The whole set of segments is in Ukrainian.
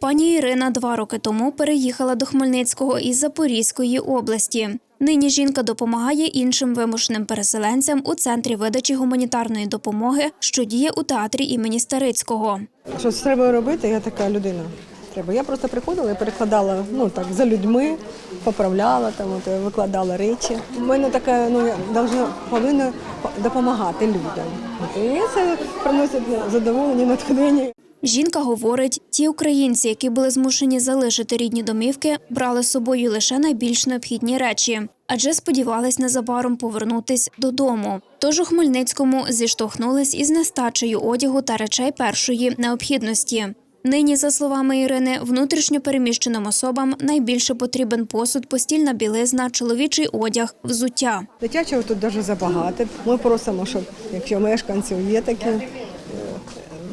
Пані Ірина два роки тому переїхала до Хмельницького із Запорізької області. Нині жінка допомагає іншим вимушеним переселенцям у центрі видачі гуманітарної допомоги, що діє у театрі імені Старицького. Щось треба робити, я така людина. Треба. Я просто приходила і перекладала ну, так, за людьми, поправляла, там, от, викладала речі. У мене така, ну, я повинна допомагати людям. І це приносить задоволення, натхнення. Жінка говорить, ті українці, які були змушені залишити рідні домівки, брали з собою лише найбільш необхідні речі, адже сподівались незабаром повернутись додому. Тож у Хмельницькому зіштовхнулись із нестачею одягу та речей першої необхідності. Нині, за словами Ірини, внутрішньо переміщеним особам найбільше потрібен посуд, постільна білизна, чоловічий одяг, взуття. Дитячого тут дуже забагато. Ми просимо, щоб якщо мешканців є такі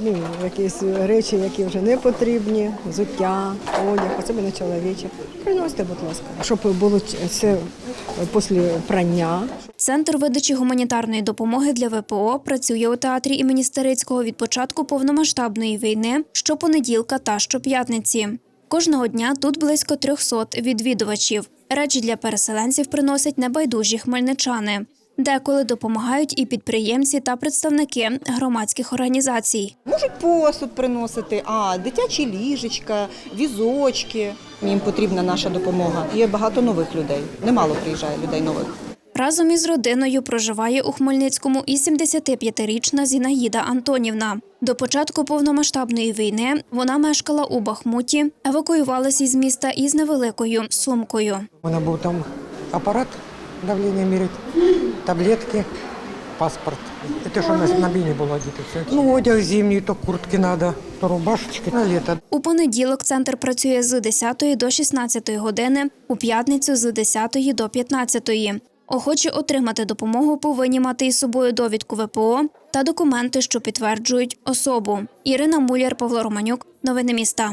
ну, якісь речі, які вже не потрібні, взуття, одяг, особливо чоловічі, приносите, будь ласка, щоб було це після прання, Центр видачі гуманітарної допомоги для ВПО працює у театрі імені Старицького від початку повномасштабної війни щопонеділка та щоп'ятниці. Кожного дня тут близько 300 відвідувачів. Речі для переселенців приносять небайдужі хмельничани. Деколи допомагають і підприємці та представники громадських організацій. Можуть посуд приносити, а дитячі ліжечка, візочки. Їм потрібна наша допомога. Є багато нових людей. Немало приїжджає людей нових. Разом із родиною проживає у Хмельницькому і 75-річна Зінаїда Антонівна. До початку повномасштабної війни вона мешкала у Бахмуті, евакуювалася із міста із невеликою сумкою. У мене був там апарат давлення міряти, таблетки, паспорт. Те, що на, на біні було діти. Все. Ну, одяг зимній, то куртки треба, то рубашечки на літо. У понеділок центр працює з 10 до 16 години, у п'ятницю з 10 до 15. Охочі отримати допомогу повинні мати із собою довідку ВПО та документи, що підтверджують особу. Ірина Муляр, Павло Романюк. Новини міста.